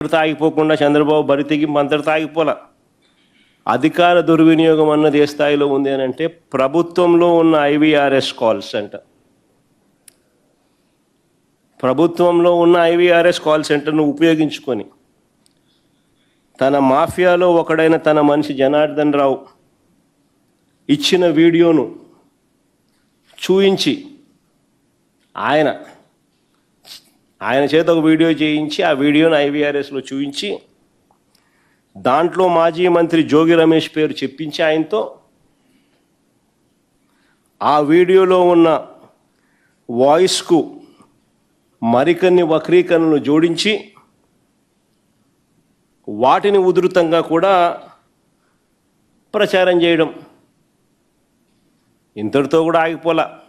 తాగిపోకుండా చంద్రబాబు బరి తెగింపు అంతటితో అధికార దుర్వినియోగం అన్నది ఏ స్థాయిలో ఉంది అని అంటే ప్రభుత్వంలో ఉన్న ఐవీఆర్ఎస్ కాల్స్ అంట. ప్రభుత్వంలో ఉన్న ఐవీఆర్ఎస్ కాల్ సెంటర్ను ఉపయోగించుకొని తన మాఫియాలో ఒకడైన తన మనిషి జనార్దన్ రావు ఇచ్చిన వీడియోను చూయించి ఆయన ఆయన చేత ఒక వీడియో చేయించి ఆ వీడియోను ఐవీఆర్ఎస్లో చూపించి దాంట్లో మాజీ మంత్రి జోగి రమేష్ పేరు చెప్పించి ఆయనతో ఆ వీడియోలో ఉన్న వాయిస్కు మరికొన్ని వక్రీకరణలు జోడించి వాటిని ఉధృతంగా కూడా ప్రచారం చేయడం. ఇంతటితో కూడా ఆగిపోలా.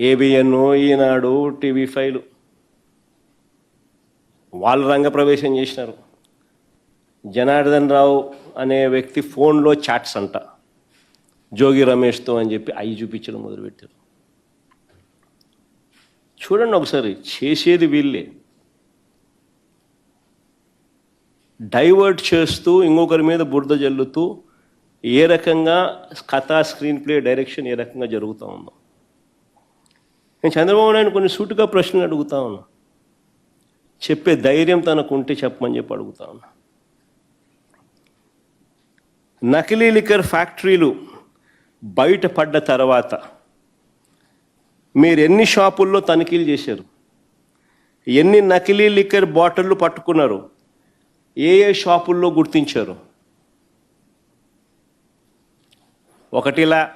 ఏబిఎన్ ఈనాడు టీవీ ఫైవ్ వాళ్ళు రంగప్రవేశం చేసినారు. జనార్దన్ రావు అనే వ్యక్తి ఫోన్లో చాట్స్ అంట. జోగి రమేష్తో అని చెప్పి అవి చూపించడం మొదలుపెట్టారు. చూడండి ఒకసారి చేసేది వీళ్ళే. డైవర్ట్ చేస్తూ ఇంకొకరి మీద బురద జల్లుతూ ఏ రకంగా కథా స్క్రీన్ ప్లే డైరెక్షన్ ఏ రకంగా జరుగుతూ ఉందో. నేను చంద్రబాబు నాయుడు కొన్ని సూటుగా ప్రశ్నలు అడుగుతా ఉన్నా. చెప్పే ధైర్యం తనకు ఉంటే చెప్పమని చెప్పి అడుగుతా ఉన్నా. నకిలీ లిక్కర్ ఫ్యాక్టరీలు బయటపడ్డ తర్వాత మీరు ఎన్ని షాపుల్లో తనిఖీలు చేశారు? ఎన్ని నకిలీ లిక్కర్ బాటిళ్ళు పట్టుకున్నారు? ఏ ఏ షాపుల్లో గుర్తించారు? ఒకటిలా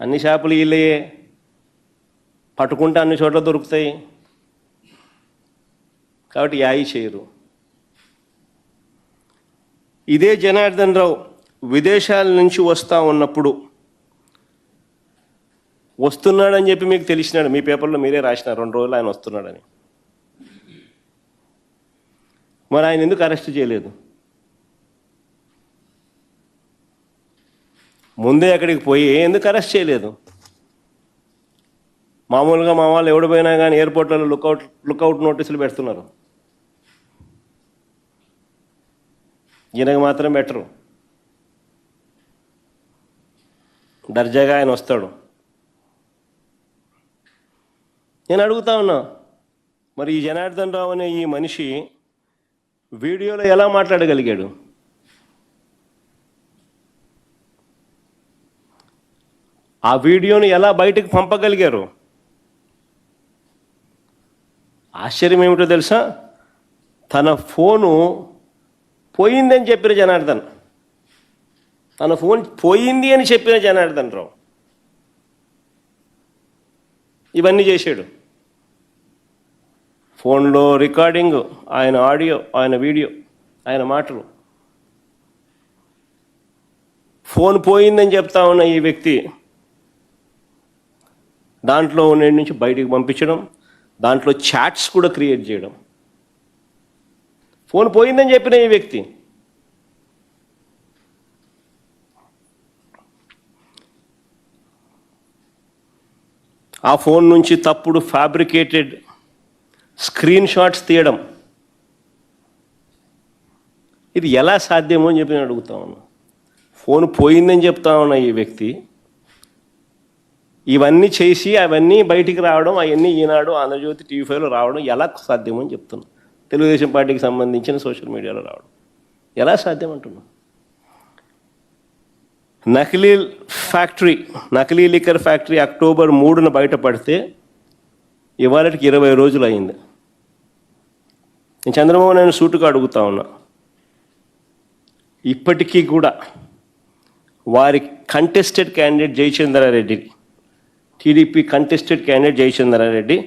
అన్ని షాపులు వీళ్ళయే పట్టుకుంటే అన్ని చోట్ల దొరుకుతాయి. కాబట్టి యాయి చేయరు. ఇదే జనార్దన్ రావు విదేశాల నుంచి వస్తూ ఉన్నప్పుడు వస్తున్నాడని చెప్పి మీకు తెలిసినాడు. మీ పేపర్లో మీరే రాసినారు. రెండు రోజులు ఆయన వస్తున్నాడని. మరి ఆయన ఎందుకు అరెస్ట్ చేయలేదు? ముందే అక్కడికి పోయి ఎందుకు అరెస్ట్ చేయలేదు? మామూలుగా మా వాళ్ళు ఎవడు పోయినా కానీ ఎయిర్పోర్ట్లలో లుకౌట్ లుకౌట్ నోటీసులు పెడుతున్నారు. ఈయనకు మాత్రం బెటరు. దర్జాగా ఆయన వస్తాడు. నేను అడుగుతా ఉన్నా మరి ఈ జనార్దన్ రావు అనే ఈ మనిషి వీడియోలో ఎలా మాట్లాడగలిగాడు? ఆ వీడియోని ఎలా బయటకు పంపగలిగారు? ఆశ్చర్యం ఏమిటో తెలుసా? తన ఫోను పోయిందని చెప్పిన జనార్దన్. తన ఫోన్ పోయింది అని చెప్పిన జనార్దన్ రావు. ఇవన్నీ చేశాడు. ఫోన్లో రికార్డింగ్ ఆయన ఆడియో ఆయన వీడియో ఆయన మాటలు. ఫోన్ పోయిందని చెప్తా ఉన్న ఈ వ్యక్తి దాంట్లో ఉన్న నుంచి బయటికి పంపించడం దాంట్లో చాట్స్ కూడా క్రియేట్ చేయడం. ఫోన్ పోయిందని చెప్పిన ఈ వ్యక్తి. ఆ ఫోన్ నుంచి తప్పుడు ఫ్యాబ్రికేటెడ్ స్క్రీన్ షాట్స్ తీయడం. ఇది ఎలా సాధ్యమో అని చెప్పి నేను అడుగుతా ఉన్నా. ఫోన్ పోయిందని చెప్తా ఉన్నా ఈ వ్యక్తి ఇవన్నీ చేసి అవన్నీ బయటికి రావడం అవన్నీ ఈనాడు ఆంధ్రజ్యోతి టీవీ ఫైవ్లో రావడం ఎలా సాధ్యమని చెప్తున్నా. తెలుగుదేశం పార్టీకి సంబంధించిన సోషల్ మీడియాలో రావడం. ఎలా సాధ్యం అంటున్నా? నకిలీ ఫ్యాక్టరీ నకిలీ లిక్కర్ ఫ్యాక్టరీ అక్టోబర్ మూడున బయటపడితే ఇవాళకి ఇరవై రోజులు అయింది. నేను చంద్రబాబు నాయుడు సూటుగా అడుగుతా ఉన్నా. ఇప్పటికీ కూడా వారి contested candidate Jayachandrareddy TDP contested candidate Jayachandrareddy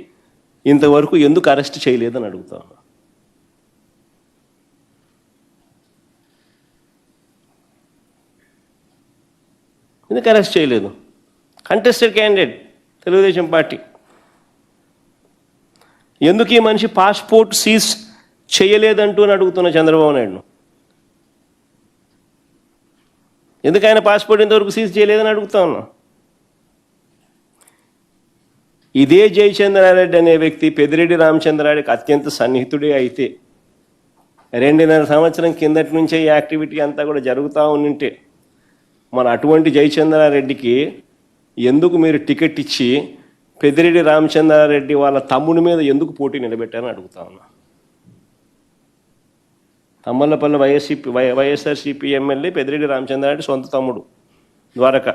ఇంతవరకు ఎందుకు అరెస్ట్ చేయలేదని అడుగుతా ఎందుకు అరెస్ట్ చేయలేదు? Contested candidate Telugu Desam party. ఎందుకు ఈ మనిషి పాస్పోర్ట్ సీజ్ చేయలేదంటూ అని అడుగుతున్న చంద్రబాబు నాయుడు ఎందుకు ఆయన పాస్పోర్ట్ ఇంతవరకు సీజ్ చేయలేదని అడుగుతా ఉన్నా? ఇదే జయచంద్రారెడ్డి అనే వ్యక్తి పెదిరెడ్డి రామచంద్రారెడ్డికి అత్యంత సన్నిహితుడే అయితే రెండున్నర సంవత్సరం కిందటి నుంచే ఈ యాక్టివిటీ అంతా కూడా జరుగుతూ ఉంటే మన అటువంటి జయచంద్రారెడ్డికి ఎందుకు మీరు టికెట్ ఇచ్చి పెద్దిరెడ్డి రామచంద్రారెడ్డి వాళ్ళ తమ్ముడి మీద ఎందుకు పోటీ నిలబెట్టారని అడుగుతా ఉన్నా. Thammalapalli YSCP Y YSRCP MLA Peddireddy Ramachandrareddy సొంత తమ్ముడు ద్వారక.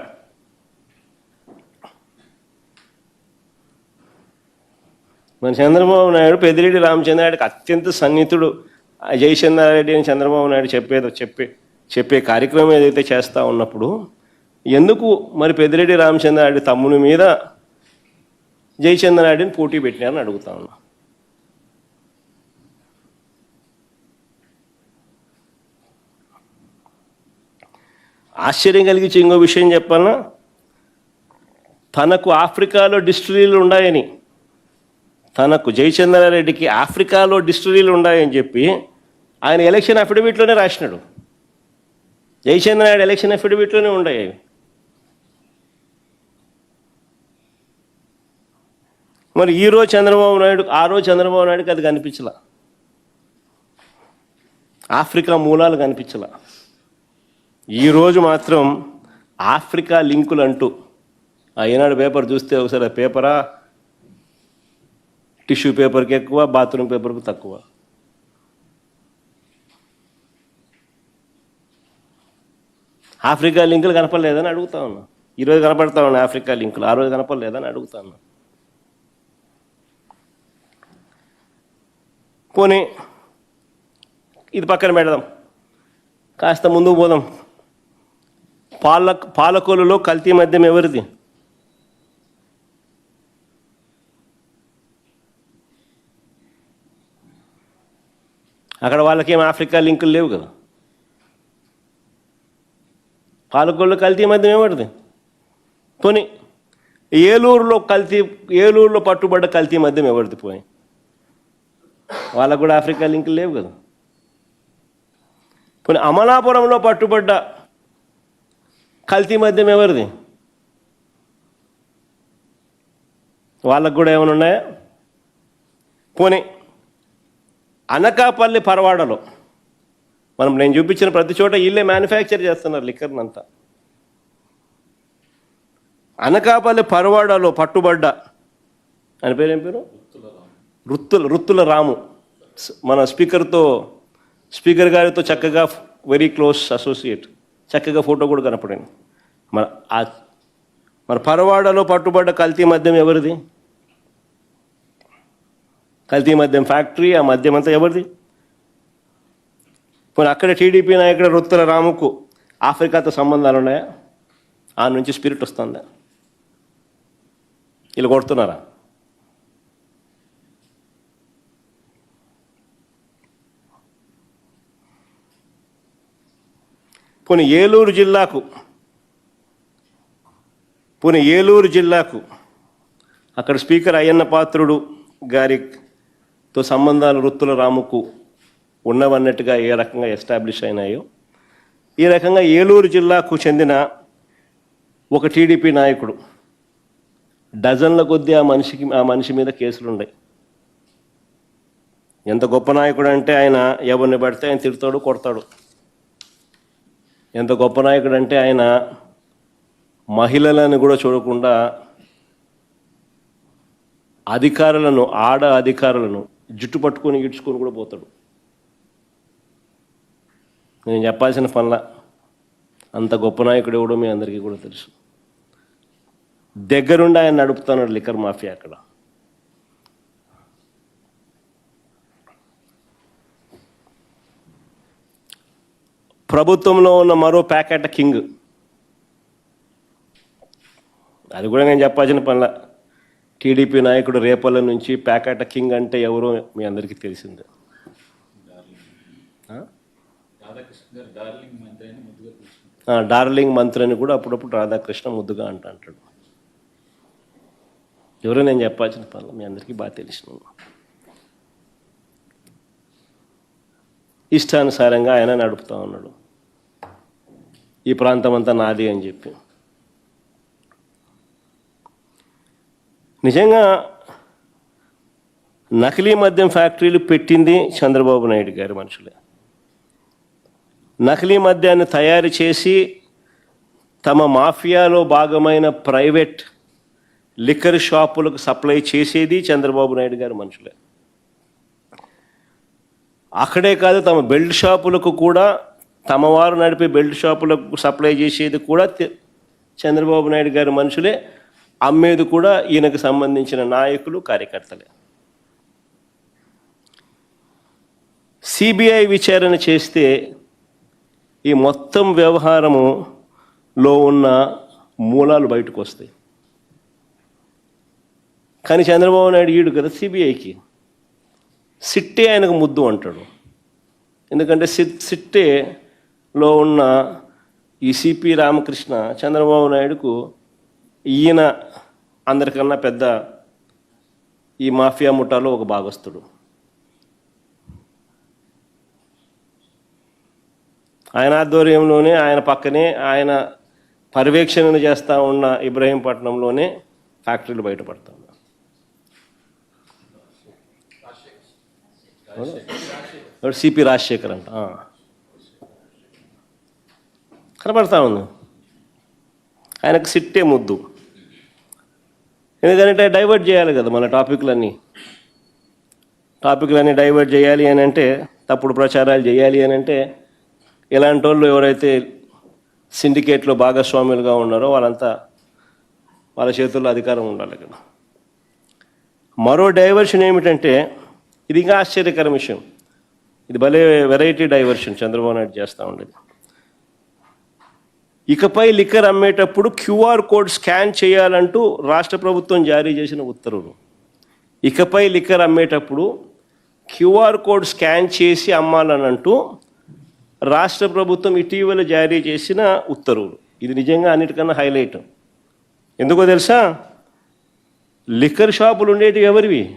మన చంద్రబాబు నాయుడు పెద్దిరెడ్డి రామచంద్రారెడ్డికి అత్యంత సన్నిహితుడు. ఆ జయచంద్రారెడ్డి అని చంద్రబాబు నాయుడు చెప్పేదో చెప్పే చెప్పే కార్యక్రమం ఏదైతే చేస్తూ ఉన్నప్పుడు ఎందుకు మరి పెద్దిరెడ్డి రామచంద్రారెడ్డి తమ్ముని మీద జయచంద్రారెడ్డిని పోటీ పెట్టినారని అడుగుతా ఉన్నా. ఆశ్చర్యం కలిగించే ఇంకో విషయం చెప్పాలన్నా తనకు ఆఫ్రికాలో డిస్టిలీలు ఉన్నాయని తనకు జయచంద్రారెడ్డికి ఆఫ్రికాలో డిస్టరీలు ఉన్నాయని చెప్పి ఆయన ఎలక్షన్ అఫిడవిట్లోనే రాసినాడు. జయచంద్రారెడ్డి ఎలక్షన్ అఫిడవిట్లోనే ఉన్నాయి మరి ఈ రోజు చంద్రబాబు నాయుడు ఆ రోజు చంద్రబాబు నాయుడుకి అది కనిపించలా? ఆఫ్రికా మూలాలు కనిపించలా? ఈరోజు మాత్రం ఆఫ్రికా లింకులు అంటూ ఆ ఈనాడు పేపర్ చూస్తే ఒకసారి ఆ పేపరా? టిష్యూ పేపర్కి ఎక్కువ బాత్రూమ్ పేపర్కి తక్కువ. ఆఫ్రికా లింకులు కనపడలేదని అడుగుతా ఉన్నా. ఈరోజు కనపడతా ఉన్నా ఆఫ్రికా లింకులు ఆ రోజు కనపడలేదని అడుగుతా ఉన్నా. పోనీ ఇది పక్కన పెడదాం. కాస్త ముందుకు పోదాం. పాల పాలకూలలో కల్తీ మద్యం ఎవరిది? అక్కడ వాళ్ళకేం ఆఫ్రికా లింకులు లేవు కదా. పాలకొల్లు కల్తీ మద్యం ఎవరిది పోనీ ఏలూరులో కల్తీ ఏలూరులో పట్టుబడ్డ కల్తీ మధ్యం ఎవరిది పోయి? వాళ్ళకు కూడా ఆఫ్రికా లింకులు లేవు కదా. పోనీ అమలాపురంలో పట్టుబడ్డ కల్తీ మద్యం ఎవరిది? వాళ్ళకు కూడా ఏమైనా ఉన్నాయా? పోనీ అనకాపల్లి పరవాడలో. మనం నేను చూపించిన ప్రతి చోట వీళ్ళే మ్యానుఫ్యాక్చర్ చేస్తున్నారు లిక్కర్నంతా. అనకాపల్లి పరవాడలో పట్టుబడ్డ అని పేరు ఏం పేరు? రుత్తుల రుత్తుల రాము. మన స్పీకర్తో స్పీకర్ గారితో చక్కగా వెరీ క్లోజ్ అసోసియేట్ చక్కగా ఫోటో కూడా కనపడింది. మన మన పరవాడలో పట్టుబడ్డ కల్తీ మద్యం ఎవరిది? కల్తీ మద్యం ఫ్యాక్టరీ ఆ మద్యం అంతా ఎవరిది? పోనీ అక్కడ టీడీపీ నాయకుడు రుత్తుల రాముకు ఆఫ్రికాతో సంబంధాలు ఉన్నాయా? ఆ నుంచి స్పిరిట్ వస్తుందా? వీళ్ళు కొడుతున్నారా? పోనీ ఏలూరు జిల్లాకు పోనీ ఏలూరు జిల్లాకు అక్కడ స్పీకర్ అయ్యన్న పాత్రుడు గారి సో సంబంధాలు వృత్తుల రాముకు ఉన్నవన్నట్టుగా ఏ రకంగా ఎస్టాబ్లిష్ అయినాయో ఈ రకంగా ఏలూరు జిల్లాకు చెందిన ఒక టీడీపీ నాయకుడు డజన్ల కొద్దీ ఆ మనిషికి ఆ మనిషి మీద కేసులు ఉన్నాయి ఎంత గొప్ప నాయకుడు అంటే ఆయన ఎవరిని పడితే ఆయన తిడతాడు కొడతాడు. ఎంత గొప్ప నాయకుడు అంటే ఆయన మహిళలను కూడా చూడకుండా అధికారులను ఆడ అధికారులను జుట్టు పట్టుకొని ఇడ్చుకొని కూడా పోతాడు. నేను చెప్పాల్సిన పనుల అంత గొప్ప నాయకుడు ఎవడో మీ అందరికీ కూడా తెలుసు. దగ్గరుండి ఆయన నడుపుతున్నాడు లిక్కర్ మాఫియా అక్కడ. ప్రభుత్వంలో ఉన్న మరో ప్యాకెట్ కింగ్. అది కూడా నేను చెప్పాల్సిన పనుల. టీడీపీ నాయకుడు రేపల్ల నుంచి ప్యాకెట్ కింగ్ అంటే ఎవరో మీ అందరికీ తెలిసిందే. ఆ? రాధాకృష్ణ గారు డార్లింగ్ మంత్రి అని ముద్దుగా పిలుచుకుంటారు. ఆ, డార్లింగ్ మంత్రి అని కూడా అప్పుడప్పుడు రాధాకృష్ణ ముద్దుగా అంట అంటాడు ఎవరో నేను చెప్పాల్సిన పనులు మీ అందరికీ బాగా తెలిసిన ఇష్టానుసారంగా ఆయన నడుపుతా ఉన్నాడు. ఈ ప్రాంతం అంతా నాది అని చెప్పి. నిజంగా నకిలీ మద్యం ఫ్యాక్టరీలు పెట్టింది చంద్రబాబు నాయుడు గారి మనుషులే. నకిలీ మద్యాన్ని తయారు చేసి తమ మాఫియాలో భాగమైన ప్రైవేట్ లిక్కర్ షాపులకు సప్లై చేసేది చంద్రబాబు నాయుడు గారి మనుషులే. అక్కడే కాదు తమ బెల్ట్ షాపులకు కూడా తమ వారు నడిపే బెల్ట్ షాపులకు సప్లై చేసేది కూడా చంద్రబాబు నాయుడు గారి మనుషులే. అమ్మేది కూడా ఈయనకు సంబంధించిన నాయకులు కార్యకర్తలే. సిబిఐ విచారణ చేస్తే ఈ మొత్తం వ్యవహారములో ఉన్న మూలాలు బయటకు వస్తాయి. కానీ చంద్రబాబు నాయుడు ఈడు కదా సిబిఐకి. సిట్టే ఆయనకు ముద్దు అంటాడు. ఎందుకంటే సిట్ సిట్టేలో ఉన్న ఈ సిపి రామకృష్ణ చంద్రబాబు నాయుడుకు ఈయన అందరికన్నా పెద్ద ఈ మాఫియా ముఠాలో ఒక భాగస్తుడు ఆయన ఆధ్వర్యంలోనే ఆయన పక్కనే ఆయన పర్యవేక్షణ చేస్తూ ఉన్న ఇబ్రహీంపట్నంలోనే ఫ్యాక్టరీలు బయటపడతా ఉన్నాయి సిపి రాజశేఖర్ అంట. కనపడతా ఉంది. ఆయనకు సిట్టే ముద్దు. ఎందుకంటే డైవర్ట్ చేయాలి కదా మన టాపిక్లన్నీ. టాపిక్లన్నీ డైవర్ట్ చేయాలి అని అంటే తప్పుడు ప్రచారాలు చేయాలి అని అంటే ఇలాంటి వాళ్ళు ఎవరైతే సిండికేట్లో భాగస్వాములుగా ఉన్నారో వాళ్ళంతా వాళ్ళ చేతుల్లో అధికారం ఉండాలి కదా. మరో డైవర్షన్ ఏమిటంటే ఇది ఇంకా ఆశ్చర్యకర విషయం. ఇది భలే వెరైటీ డైవర్షన్ చంద్రబాబు నాయుడు చేస్తూ ఉండేది. ఇకపై లిక్కర్ అమ్మేటప్పుడు క్యూఆర్ కోడ్ స్కాన్ చేయాలంటూ రాష్ట్ర ప్రభుత్వం జారీ చేసిన ఉత్తర్వులు. ఇకపై లిక్కర్ అమ్మేటప్పుడు క్యూఆర్ కోడ్ స్కాన్ చేసి అమ్మాలనంటూ రాష్ట్ర ప్రభుత్వం ఇటీవల జారీ చేసిన ఉత్తర్వులు. ఇది నిజంగా అన్నిటికన్నా హైలైట్. ఎందుకో తెలుసా? లిక్కర్ షాపులు ఉండేటివి ఎవరివి?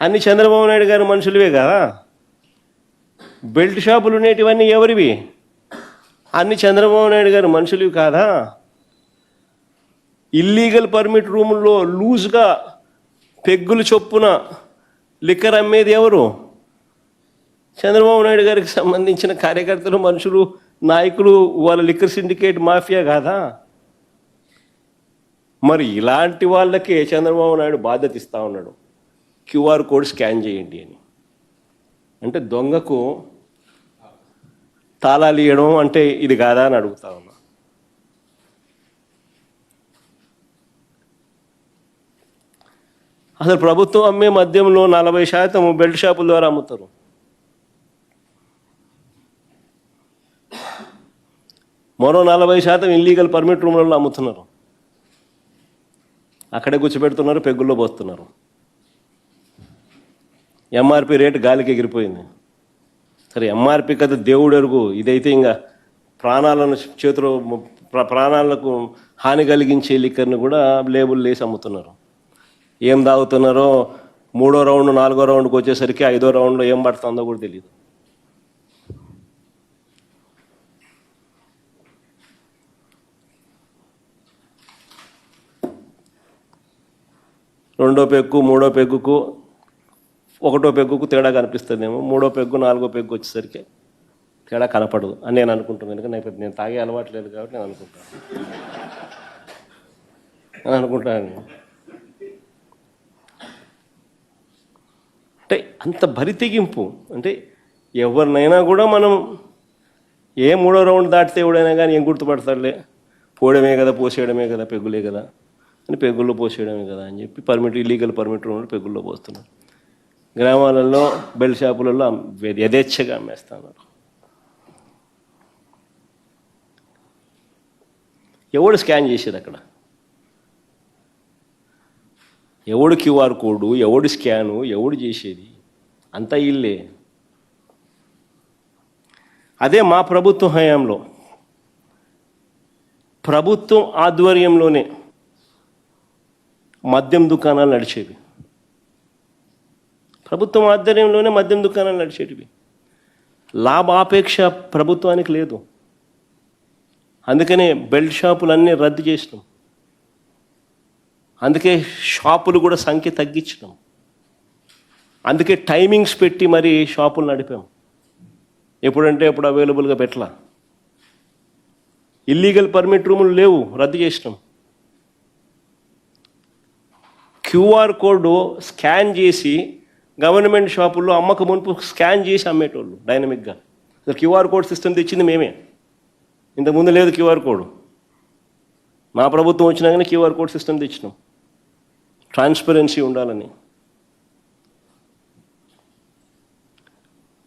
అన్ని చంద్రబాబు నాయుడు గారి మనుషులవే కదా. బెల్ట్ షాపులు ఉండేటివన్నీ ఎవరివి? అన్ని చంద్రబాబు నాయుడు గారి మనుషులు కాదా? ఇల్లీగల్ పర్మిట్ రూముల్లో లూజ్గా పెగ్గులు చొప్పున లిక్కర్ అమ్మేది ఎవరు? చంద్రబాబు నాయుడు గారికి సంబంధించిన కార్యకర్తలు మనుషులు నాయకులు వాళ్ళ లిక్కర్ సిండికేట్ మాఫియా కాదా? మరి ఇలాంటి వాళ్ళకే చంద్రబాబు నాయుడు బాధ్యత ఇస్తూ ఉన్నాడు. క్యూఆర్ కోడ్ స్కాన్ చేయండి అని. అంటే దొంగకు తాళాలు ఇవ్వడం అంటే ఇది కాదా అని అడుగుతా ఉన్నా. అసలు ప్రభుత్వం అమ్మే మద్యంలో నలభై శాతం బెల్ట్ షాపుల ద్వారా అమ్ముతారు. మరో నలభై శాతం ఇల్లీగల్ పర్మిట్ రూమ్లలో అమ్ముతున్నారు. అక్కడే కూర్చోబెడుతున్నారు పెగ్గుల్లో పోస్తున్నారు. ఎంఆర్పి రేటు గాలికి ఎగిరిపోయింది. సరే ఎంఆర్పి కదా దేవుడు ఎరుగు ఇదైతే ఇంకా ప్రాణాలను చేతిలో ప్రాణాలకు హాని కలిగించే లిక్కర్ని కూడా లేబుల్ వేసి అమ్ముతున్నారు. ఏం తాగుతున్నారో మూడో రౌండ్ నాలుగో రౌండ్కి వచ్చేసరికి ఐదో రౌండ్లో ఏం పడుతుందో కూడా తెలియదు రెండో పెగ్గు మూడో పెగ్గుకు ఒకటో పెగ్గుకు తేడా కనిపిస్తుందేమో మూడో పెగ్గు నాలుగో పెగ్గు వచ్చేసరికి తేడా కనపడదు అని నేను అనుకుంటున్నాను. ఎందుకంటే నాకు నేను తాగే అలవాటు లేదు కాబట్టి నేను అనుకుంటాను. అని అనుకుంటాను. అంటే అంత భరితెగింపు అంటే ఎవరినైనా కూడా మనం ఏ మూడో రౌండ్ దాటితే ఎవడైనా కానీ ఏం గుర్తుపడతాడులే? పోవడమే కదా పోసేయడమే కదా పెగ్గులే కదా అని పెగ్గుల్లో పోసేయడమే కదా అని చెప్పి పర్మిట్ ఇల్లీగల్ పర్మిట్ రూమ్లో పెగ్గుల్లో పోస్తున్నారు గ్రామాలలో బెల్ షాపులలో యథేచ్ఛగా అమ్మేస్తున్నారు ఎవడు స్కాన్ చేసేది అక్కడ? ఎవడు క్యూఆర్ కోడు ఎవడు స్కాను ఎవడు చేసేది? అంతా ఇల్లే. అదే మా ప్రభుత్వ హయాంలో. ప్రభుత్వం ఆధ్వర్యంలోనే మద్యం దుకాణాలు నడిచేవి. ప్రభుత్వం ఆధ్వర్యంలోనే మద్యం దుకాణాలు నడిచేటివి. లాభాపేక్ష ప్రభుత్వానికి లేదు. అందుకనే బెల్ట్ షాపులన్నీ రద్దు చేసినాం. అందుకే షాపులు కూడా సంఖ్య తగ్గించినాం. అందుకే టైమింగ్స్ పెట్టి మరి షాపులు నడిపాం. ఎప్పుడంటే ఎప్పుడు అవైలబుల్గా పెట్టలా. ఇల్లీగల్ పర్మిట్ రూములు లేవు రద్దు చేసినాం. క్యూఆర్ కోడ్ స్కాన్ చేసి గవర్నమెంట్ షాపుల్లో అమ్మక మునుపు స్కాన్ చేసి అమ్మేటోళ్ళు డైనమిక్గా. అసలు క్యూఆర్ కోడ్ సిస్టమ్ తెచ్చింది మేమే. ఇంతకుముందు లేదు క్యూఆర్ కోడ్. మా ప్రభుత్వం వచ్చినాకనే క్యూఆర్ కోడ్ సిస్టమ్ తెచ్చినాం. ట్రాన్స్పరెన్సీ ఉండాలని.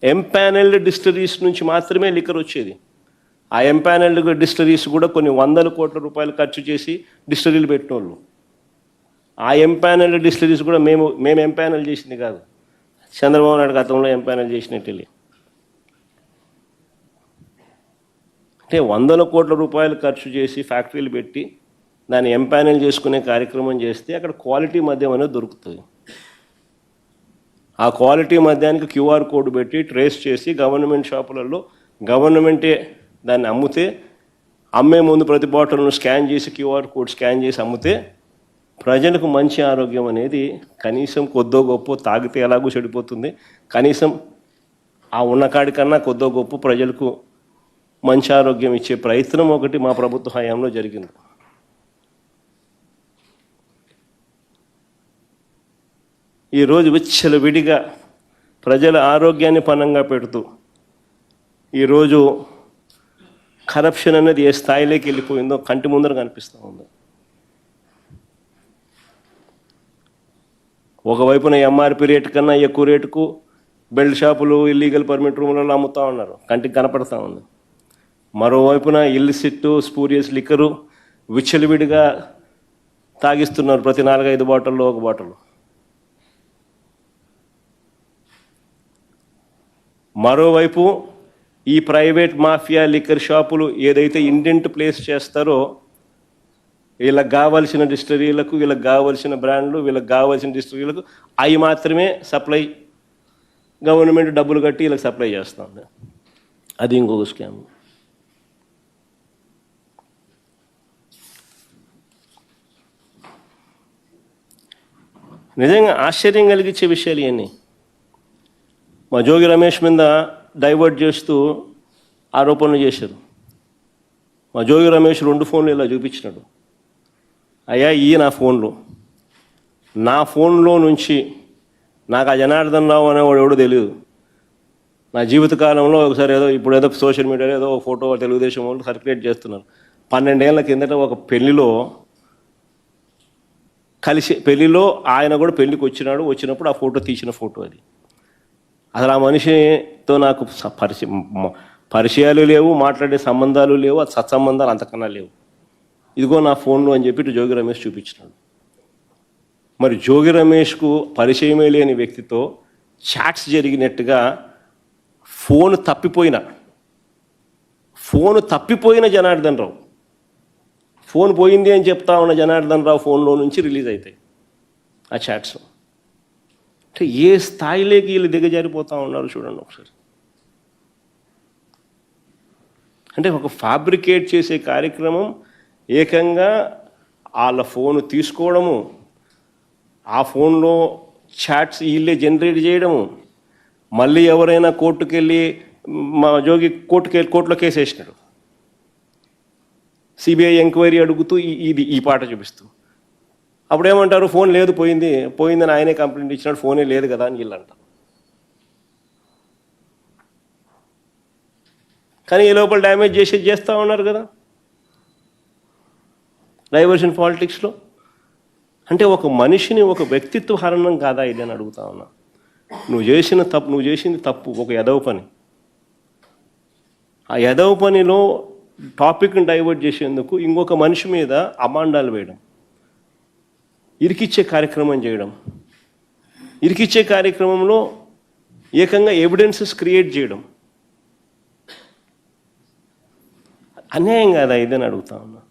ఎంపానల్డ్ డిస్టరీస్ నుంచి మాత్రమే లిక్కర్ వచ్చేది. ఆ ఎంపానల్డ్ డిస్టరీస్ కూడా కొన్ని వందల కోట్ల రూపాయలు ఖర్చు చేసి డిస్టరీలు పెట్టిన వాళ్ళు ఆ ఎంపానెల్డ్ డిస్టరీస్ కూడా మేము మేము ఎంపానల్ చేసింది కాదు. చంద్రబాబు నాయుడు గతంలో ఎంపానల్ చేసినట్టు అంటే వందల కోట్ల రూపాయలు ఖర్చు చేసి ఫ్యాక్టరీలు పెట్టి దాన్ని ఎంపానల్ చేసుకునే కార్యక్రమం చేస్తే అక్కడ క్వాలిటీ మద్యం అనేది దొరుకుతుంది. ఆ క్వాలిటీ మద్యానికి క్యూఆర్ కోడ్ పెట్టి ట్రేస్ చేసి గవర్నమెంట్ షాపులలో గవర్నమెంటే దాన్ని అమ్మితే అమ్మే ముందు ప్రతి బాటిల్ను స్కాన్ చేసి క్యూఆర్ కోడ్ స్కాన్ చేసి అమ్మితే ప్రజలకు మంచి ఆరోగ్యం అనేది కనీసం కొద్దో గొప్ప తాగితే ఎలాగో చెడిపోతుంది. కనీసం ఆ ఉన్న కాడికన్నా కొద్దో గొప్ప ప్రజలకు మంచి ఆరోగ్యం ఇచ్చే ప్రయత్నం ఒకటి మా ప్రభుత్వ హయాంలో జరిగింది. ఈరోజు విచ్చలు విడిగా ప్రజల ఆరోగ్యాన్ని పనంగా పెడుతూ ఈరోజు కరప్షన్ అనేది ఏ స్థాయిలోకి వెళ్ళిపోయిందో కంటి ముందర కనిపిస్తూ ఉంది. ఒకవైపున ఎంఆర్పి రేటు కన్నా ఎక్కువ రేటుకు బెల్ట్ షాపులు ఇల్లీగల్ పర్మిట్ రూములలో అమ్ముతా ఉన్నారు. కంటికి కనపడతా ఉంది. మరోవైపున ఇల్లిసిట్టు స్పూరియస్ లిక్కరు విచ్చలవిడిగా తాగిస్తున్నారు ప్రతి నాలుగైదు బాటిల్లో ఒక బాటిల్. మరోవైపు ఈ ప్రైవేట్ మాఫియా లిక్కర్ షాపులు ఏదైతే ఇండెంట్ ప్లేస్ చేస్తారో వీళ్ళకి కావలసిన డిస్టరీలకు వీళ్ళకి కావలసిన బ్రాండ్లు వీళ్ళకి కావలసిన డిస్టరీలకు అవి మాత్రమే సప్లై గవర్నమెంట్ డబ్బులు కట్టి వీళ్ళకి సప్లై చేస్తుంది. అది ఇంకొక స్కామ్. నిజంగా ఆశ్చర్యం కలిగించే విషయాలు ఇవన్నీ. మా జోగి రమేష్ మీద డైవర్ట్ చేస్తూ ఆరోపణలు చేశారు. మా జోగి రమేష్ రెండు ఫోన్లు ఇలా చూపించినాడు. అయ్యా ఈ నా ఫోన్లో. నా ఫోన్లో నుంచి నాకు ఆ జనార్దన్ రావు అనేవాడు ఎవడో తెలియదు నా జీవితకాలంలో ఒకసారి ఏదో ఇప్పుడు ఏదో సోషల్ మీడియాలో ఏదో ఒక ఫోటో తెలుగుదేశం వాళ్ళు సర్క్యులేట్ చేస్తున్నారు. పన్నెండేళ్ళ కిందట ఒక పెళ్ళిలో కలిసి పెళ్ళిలో ఆయన కూడా పెళ్ళికి వచ్చినాడు. వచ్చినప్పుడు ఆ ఫోటో తీసిన ఫోటో అది. అసలు ఆ మనిషితో నాకు పరిచయం పరిచయాలు లేవు మాట్లాడే సంబంధాలు లేవు సత్సంబంధాలు అంతకన్నా లేవు. ఇదిగో నా ఫోన్లో అని చెప్పి జోగి రమేష్ చూపించినాడు. మరి జోగి రమేష్కు పరిచయమే లేని వ్యక్తితో చాట్స్ జరిగినట్టుగా ఫోన్ తప్పిపోయిన ఫోన్ తప్పిపోయిన జనార్దన్ రావు. ఫోన్ పోయింది అని చెప్తా ఉన్న జనార్దన్ రావు ఫోన్లో నుంచి రిలీజ్ అవుతాయి ఆ చాట్స్. అంటే ఏ స్థాయిలోకి వీళ్ళు దిగజారిపోతూ ఉన్నారు చూడండి ఒకసారి. అంటే ఒక ఫ్యాబ్రికేట్ చేసే కార్యక్రమం ఏకంగా వాళ్ళ ఫోన్ తీసుకోవడము ఆ ఫోన్లో చాట్స్ వీళ్ళే జనరేట్ చేయడము మళ్ళీ ఎవరైనా కోర్టుకు వెళ్ళి మా జోగి కోర్టుకి వెళ్ళి కోర్టులో కేసు వేసినాడు సిబిఐ ఎంక్వైరీ అడుగుతూ ఇది ఈ పాట చూపిస్తూ. అప్పుడు ఏమంటారు ఫోన్ లేదు పోయింది పోయిందని ఆయనే కంప్లైంట్ ఇచ్చినాడు ఫోనే లేదు కదా అని వీళ్ళు అంటారు కానీ ఈ లోపల డ్యామేజ్ చేసి చేస్తూ ఉన్నారు కదా. డైవర్షన్ పాలిటిక్స్లో? అంటే ఒక మనిషిని ఒక వ్యక్తిత్వ హరణం కాదా ఇది అని అడుగుతా ఉన్నా. నువ్వు చేసిన తప్పు నువ్వు చేసింది తప్పు ఒక ఎదవ పని. ఆ ఎదవ పనిలో టాపిక్ని డైవర్ట్ చేసేందుకు ఇంకొక మనిషి మీద అమాండాలు వేయడం. ఇరికిచ్చే కార్యక్రమం చేయడం. ఇరికిచ్చే కార్యక్రమంలో ఏకంగా ఎవిడెన్సెస్ క్రియేట్ చేయడం. అన్యాయం కాదా ఇదని అడుగుతా ఉన్నా.